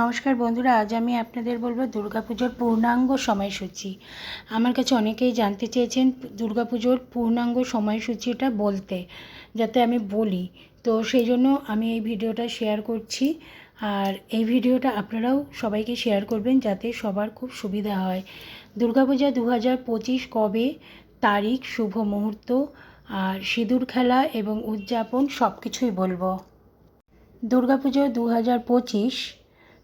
নমস্কার বন্ধুরা, আজ আমি আপনাদের বলব দুর্গাপুজোর পূর্ণাঙ্গ সময়সূচি। আমার কাছে অনেকেই জানতে চেয়েছেন দুর্গাপুজোর পূর্ণাঙ্গ সময়সূচিটা বলতে, যাতে আমি বলি। তো সেই জন্য আমি এই ভিডিওটা শেয়ার করছি। আর এই ভিডিওটা আপনারাও সবাইকে শেয়ার করবেন, যাতে সবার খুব সুবিধা হয়। দুর্গাপূজা দু হাজার পঁচিশ কবে? তারিখ, শুভ মুহূর্ত, আর সিঁদুর খেলা এবং উদযাপন সব কিছুই বলব। দুর্গাপুজো দু হাজার পঁচিশ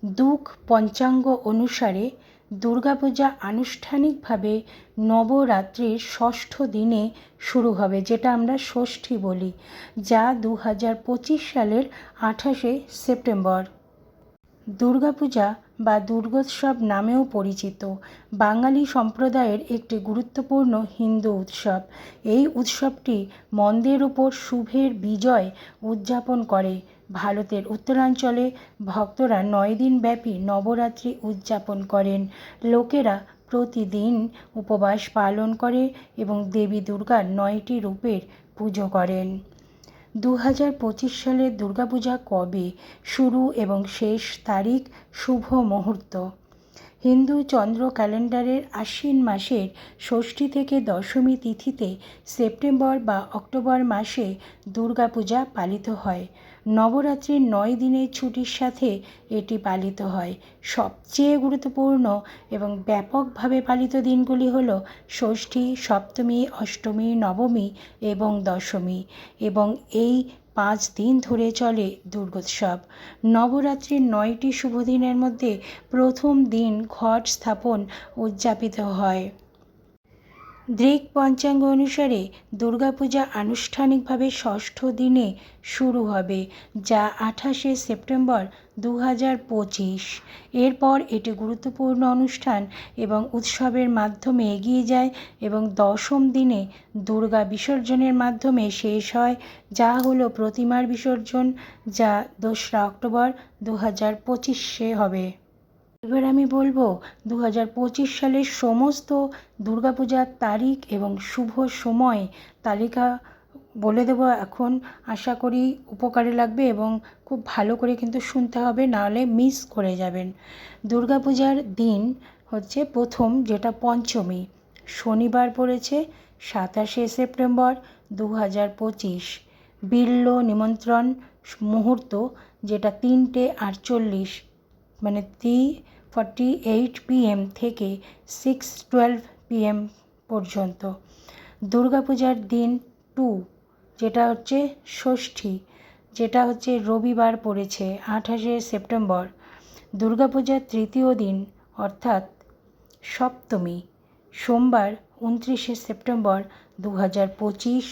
দুক পঞ্চাঙ্গ অনুসারে দুর্গাপূজা আনুষ্ঠানিকভাবে নবরাত্রির ষষ্ঠ দিনে শুরু হবে, যেটা আমরা ষষ্ঠী বলি, যা দু হাজার পঁচিশ সালের আঠাশে সেপ্টেম্বর। দুর্গাপূজা বা দুর্গোৎসব নামেও পরিচিত। বাঙালি সম্প্রদায়ের একটি গুরুত্বপূর্ণ হিন্দু উৎসব। এই উৎসবটি মন্দের উপর শুভের বিজয় উদযাপন করে। ভারতের উত্তরাঞ্চলে ভক্তরা নয় দিন ব্যাপী নবরাত্রি উদযাপন করেন। লোকেরা প্রতিদিন উপবাস পালন করে এবং দেবী দুর্গার নয়টি রূপের পুজো করেন। দু হাজার পঁচিশ সালের দুর্গাপূজা কবে? শুরু এবং শেষ তারিখ? শুভ মুহূর্ত। হিন্দু চন্দ্র ক্যালেন্ডারের আশ্বিন মাসের ষষ্ঠী থেকে দশমী তিথিতে সেপ্টেম্বর বা অক্টোবর মাসে দুর্গাপূজা পালিত হয়। নবরাত্রির নয় দিনের ছুটির সাথে এটি পালিত হয়। সবচেয়ে গুরুত্বপূর্ণ এবং ব্যাপকভাবে পালিত দিনগুলি হল ষষ্ঠী, সপ্তমী, অষ্টমী, নবমী এবং দশমী এবং এই পাঁচ দিন ধরে চলে দুর্গোৎসব। নবরাত্রির নয়টি শুভ দিনের মধ্যে প্রথম দিন ঘট স্থাপন উদযাপিত হয়। দৃক পঞ্চাঙ্গ অনুসারে দুর্গাপূজা আনুষ্ঠানিকভাবে ষষ্ঠ দিনে শুরু হবে, যা আঠাশে সেপ্টেম্বর দু হাজার পঁচিশ। এরপর এটি গুরুত্বপূর্ণ অনুষ্ঠান এবং উৎসবের মাধ্যমে এগিয়ে যায় এবং দশম দিনে দুর্গা বিসর্জনের মাধ্যমে শেষ হয়, যা হলো প্রতিমার বিসর্জন, যা দোসরা অক্টোবর দু হাজার পঁচিশে হবে। এবার আমি বলব দু হাজার পঁচিশ সালের সমস্ত দুর্গাপূজার তারিখ এবং শুভ সময় তালিকা বলে দেবো এখন। আশা করি উপকারে লাগবে এবং খুব ভালো করে কিন্তু শুনতে হবে, নাহলে মিস করে যাবেন। দুর্গাপূজার দিন হচ্ছে প্রথম, যেটা পঞ্চমী। শনিবার পড়েছে, সাতাশে সেপ্টেম্বর দু হাজার পঁচিশ। বিল্ল নিমন্ত্রণ মুহূর্ত, যেটা তিনটে আটচল্লিশ মানে থ্রি ফর্টি এইট পিএম থেকে সিক্স টুয়েলভ পিএম পর্যন্ত। দুর্গাপূজার দিন টু যেটা হচ্ছে ষষ্ঠী, যেটা হচ্ছে রবিবার পড়েছে আঠাশে সেপ্টেম্বর। দুর্গাপূজার তৃতীয় দিন, অর্থাৎ সপ্তমী, সোমবার উনত্রিশে সেপ্টেম্বর দু হাজার পঁচিশ,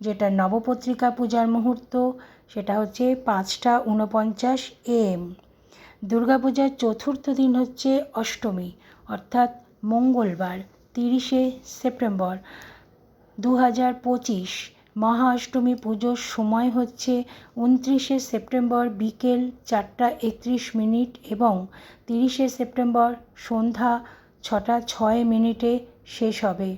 যেটা নবপত্রিকা পূজার মুহূর্ত, সেটা হচ্ছে পাঁচটা ঊনপঞ্চাশ এম দুর্গাপূজার চতুর্থ দিন হচ্ছে অষ্টমী, অর্থাৎ মঙ্গলবার, তিরিশে সেপ্টেম্বর। দু হাজার পঁচিশ মহা অষ্টমী পুজোর সময় হচ্ছে উনত্রিশে সেপ্টেম্বর বিকেল চারটা একত্রিশ মিনিট এবং তিরিশে সেপ্টেম্বর সন্ধ্যা ছটা ছয় মিনিটে শেষ হবে।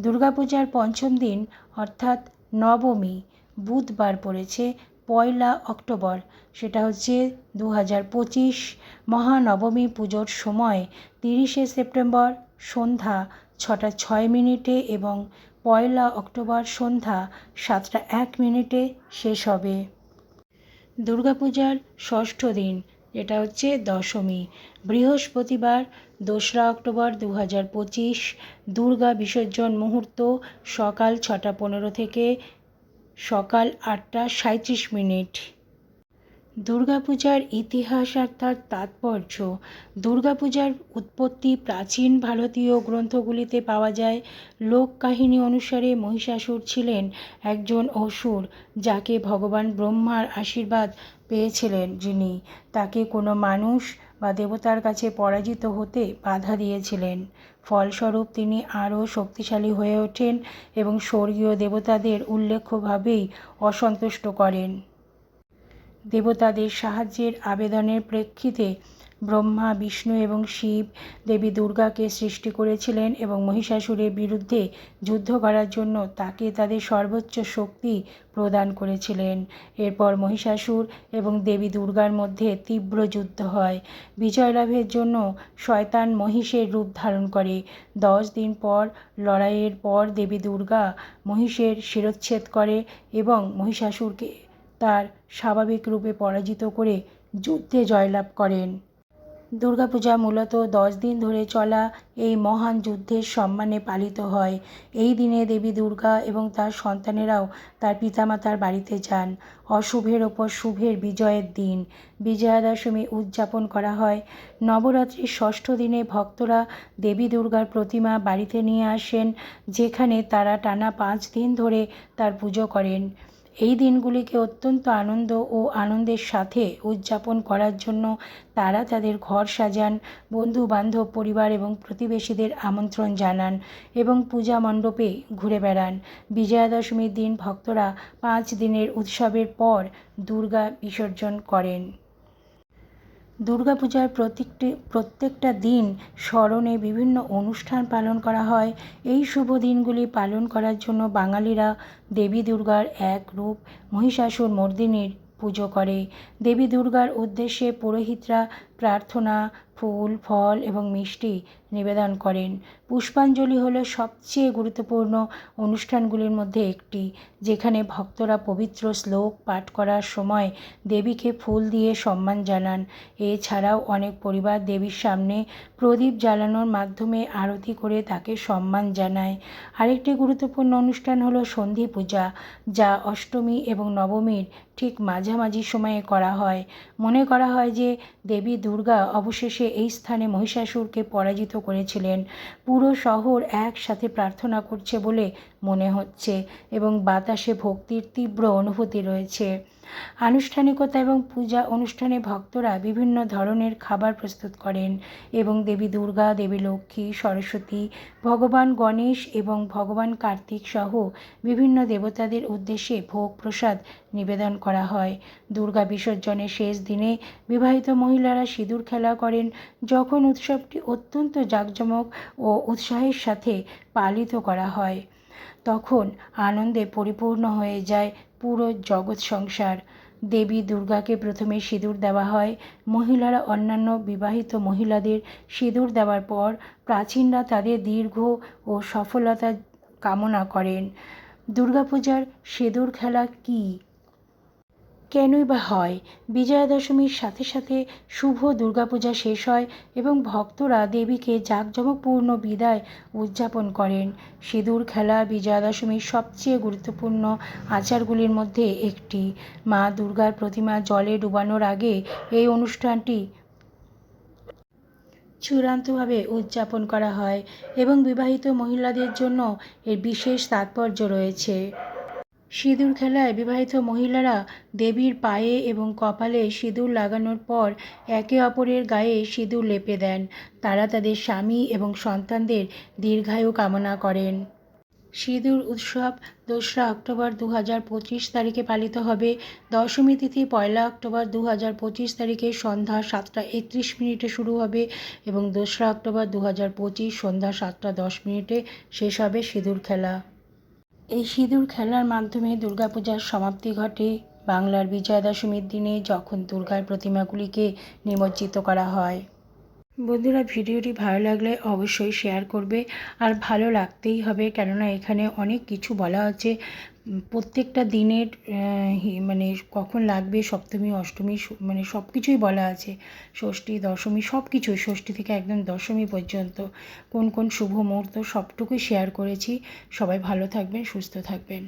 দুর্গাপূজার পঞ্চম দিন, অর্থাৎ নবমী, বুধবার পড়েছে। পয়লা অক্টোবর, সেটা হচ্ছে দু হাজার পঁচিশ মহানবমী পুজোর সময়, তিরিশে সেপ্টেম্বর সন্ধ্যা ছটা ছয় মিনিটে এবং পয়লা অক্টোবর সন্ধ্যা সাতটা এক মিনিটে শেষ হবে। দুর্গাপূজার ষষ্ঠ দিন, এটা হচ্ছে দশমী। বৃহস্পতিবার, দোসরা অক্টোবর দু হাজার পঁচিশ, দুর্গা বিসর্জন মুহূর্ত সকাল ছটা পনেরো থেকে সকাল আটটা সাঁইত্রিশ মিনিট। দুর্গাপূজার ইতিহাস আর তার তাৎপর্য। দুর্গাপূজার উৎপত্তি প্রাচীন ভারতীয় গ্রন্থগুলিতে পাওয়া যায়। লোককাহিনী অনুসারে মহিষাসুর ছিলেন একজন অসুর, যাকে ভগবান ব্রহ্মার আশীর্বাদ পেয়েছিলেন যিনি। তাকে কোনো মানুষ বা দেবতার কাছে পরাজিত হতে বাধা দিয়েছিলেন। ফলস্বরূপ তিনি আরও শক্তিশালী হয়ে ওঠেন এবং স্বর্গীয় দেবতাদের উল্লেখ্যভাবেই অসন্তুষ্ট করেন। দেবতাদের সাহায্যের আবেদনের প্রেক্ষিতে ব্রহ্মা, বিষ্ণু এবং শিব দেবী দুর্গাকে সৃষ্টি করেছিলেন এবং মহিষাসুরের বিরুদ্ধে যুদ্ধ করার জন্য তাকে তাদের সর্বোচ্চ শক্তি প্রদান করেছিলেন। এরপর মহিষাসুর এবং দেবী দুর্গার মধ্যে তীব্র যুদ্ধ হয়। বিজয় লাভের জন্য শয়তান মহিষের রূপ ধারণ করে। দশ দিন পর, লড়াইয়ের পর দেবী দুর্গা মহিষের শিরচ্ছেদ করে এবং মহিষাসুরকে তার স্বাভাবিক রূপে পরাজিত করে যুদ্ধে জয়লাভ করেন। দুর্গাপূজা মূলত দশ দিন ধরে চলা এই মহান যুদ্ধের সম্মানে পালিত হয়। এই দিনে দেবী দুর্গা এবং তার সন্তানেরাও তার পিতামাতার বাড়িতে যান। অশুভের ওপর শুভের বিজয়ের দিন। বিজয়া দশমী উদযাপন করা হয়। নবরাত্রির ষষ্ঠ দিনে ভক্তরা দেবী দুর্গার প্রতিমা বাড়িতে নিয়ে আসেন, যেখানে তারা টানা পাঁচ দিন ধরে তার পুজো করেন। এই দিনগুলিকে অত্যন্ত আনন্দ ও আনন্দের সাথে উদযাপন করার জন্য তারা তাদের ঘর সাজান বন্ধু বান্ধব পরিবার এবং প্রতিবেশীদের আমন্ত্রণ জানান এবং পূজা মণ্ডপে ঘুরে বেড়ান। বিজয়া দশমীর দিন ভক্তরা পাঁচ দিনের উৎসবের পর দুর্গা বিসর্জন করেন। দুর্গাপূজার প্রত্যেকটি, প্রত্যেকটা দিন স্মরণে বিভিন্ন অনুষ্ঠান পালন করা হয়। এই শুভ দিনগুলি পালন করার জন্য বাঙালিরা দেবী দুর্গার এক রূপ মহিষাসুর মর্দিনীর পুজো করে। দেবী দুর্গার উদ্দেশ্যে পুরোহিতরা প্রার্থনা ফুল, ফল এবং মিষ্টি নিবেদন করেন। পুষ্পাঞ্জলি হলো সবচেয়ে গুরুত্বপূর্ণ অনুষ্ঠানগুলির মধ্যে একটি, যেখানে ভক্তরা পবিত্র শ্লোক পাঠ করার সময় দেবীকে ফুল দিয়ে সম্মান জানান। এছাড়াও অনেক পরিবার দেবীর সামনে প্রদীপ জ্বালানোর মাধ্যমে আরতি করে তাকে সম্মান জানায়। আরেকটি গুরুত্বপূর্ণ অনুষ্ঠান হলো সন্ধি পূজা, যা অষ্টমী এবং নবমীর ঠিক মাঝামাঝি সময়ে করা হয়। মনে করা হয় যে দেবী দুর্গা অবশেষে এই স্থানে মহিষাসুরকে পরাজিত করেছিলেন। পুরো শহর একসাথে প্রার্থনা করছে বলে মনে হচ্ছে এবং বাতাসে ভক্তির তীব্র অনুভূতি রয়েছে। আনুষ্ঠানিকতা এবং পূজা অনুষ্ঠানে ভক্তরা বিভিন্ন ধরনের খাবার প্রস্তুত করেন এবং দেবী দুর্গা, দেবী লক্ষ্মী, সরস্বতী, ভগবান গণেশ এবং ভগবান কার্তিক সহ বিভিন্ন দেবতাদের উদ্দেশ্যে ভোগ প্রসাদ নিবেদন করা হয়। দুর্গা বিসর্জনের শেষ দিনে বিবাহিত মহিলারা সিঁদুর খেলা করেন। যখন উৎসবটি অত্যন্ত জাঁকজমক ও উৎসাহের সাথে পালিত করা হয় তখন আনন্দে পরিপূর্ণ হয়ে যায় পুরো জগৎ সংসার। দেবী দুর্গাকে প্রথমে সিঁদুর দেওয়া হয়। মহিলারা অন্যান্য বিবাহিত মহিলাদের সিঁদুর দেওয়ার পর প্রাচীনরা তাদের দীর্ঘ ও সফলতা কামনা করেন। দুর্গাপূজার সিঁদুর খেলা কী? কেনই বা হয়? বিজয়া দশমীর সাথে সাথে শুভ দুর্গাপূজা শেষ হয় এবং ভক্তরা দেবীকে জাঁকজমকপূর্ণ বিদায় উদযাপন করেন। সিঁদুর খেলা বিজয়া দশমীর সবচেয়ে গুরুত্বপূর্ণ আচারগুলির মধ্যে একটি। মা দুর্গার প্রতিমা জলে ডুবানোর আগে এই অনুষ্ঠানটি চূড়ান্তভাবে উদযাপন করা হয় এবং বিবাহিত মহিলাদের জন্য এর বিশেষ তাৎপর্য রয়েছে। সিঁদুর খেলায় বিবাহিত মহিলারা দেবীর পায়ে এবং কপালে সিঁদুর লাগানোর পর একে অপরের গায়ে সিঁদুর লেপে দেন। তারা তাদের স্বামী এবং সন্তানদের দীর্ঘায়ু কামনা করেন। সিঁদুর উৎসব দোসরা অক্টোবর দু হাজার পঁচিশ তারিখে পালিত হবে। দশমী তিথি পয়লা অক্টোবর দু হাজার পঁচিশ তারিখে সন্ধ্যা সাতটা একত্রিশ মিনিটে শুরু হবে এবং দোসরা অক্টোবর দু হাজার পঁচিশ সন্ধ্যা সাতটা দশ মিনিটে শেষ হবে সিঁদুর খেলা। এই সিঁদুর খেলার মাধ্যমে দুর্গাপূজার সমাপ্তি ঘটে। বাংলার বিজয়া দশমীর দিনে যখন দুর্গার প্রতিমাগুলিকে নিমজ্জিত করা হয় বন্ধুরা ভিডিওটি ভালো লাগলে অবশ্যই শেয়ার করবে আর ভালো লাগতেই হবে কেননা এখানে অনেক কিছু বলা আছে। প্রত্যেকটা দিনের মানে কখন লাগবে সপ্তমী, অষ্টমী মানে সব কিছুই বলা আছে। ষষ্ঠী, দশমী সব কিছুই ষষ্ঠী থেকে একদম দশমী পর্যন্ত। কোন কোন শুভ মুহূর্ত সবটুকুই শেয়ার করেছি। সবাই ভালো থাকবেন, সুস্থ থাকবেন।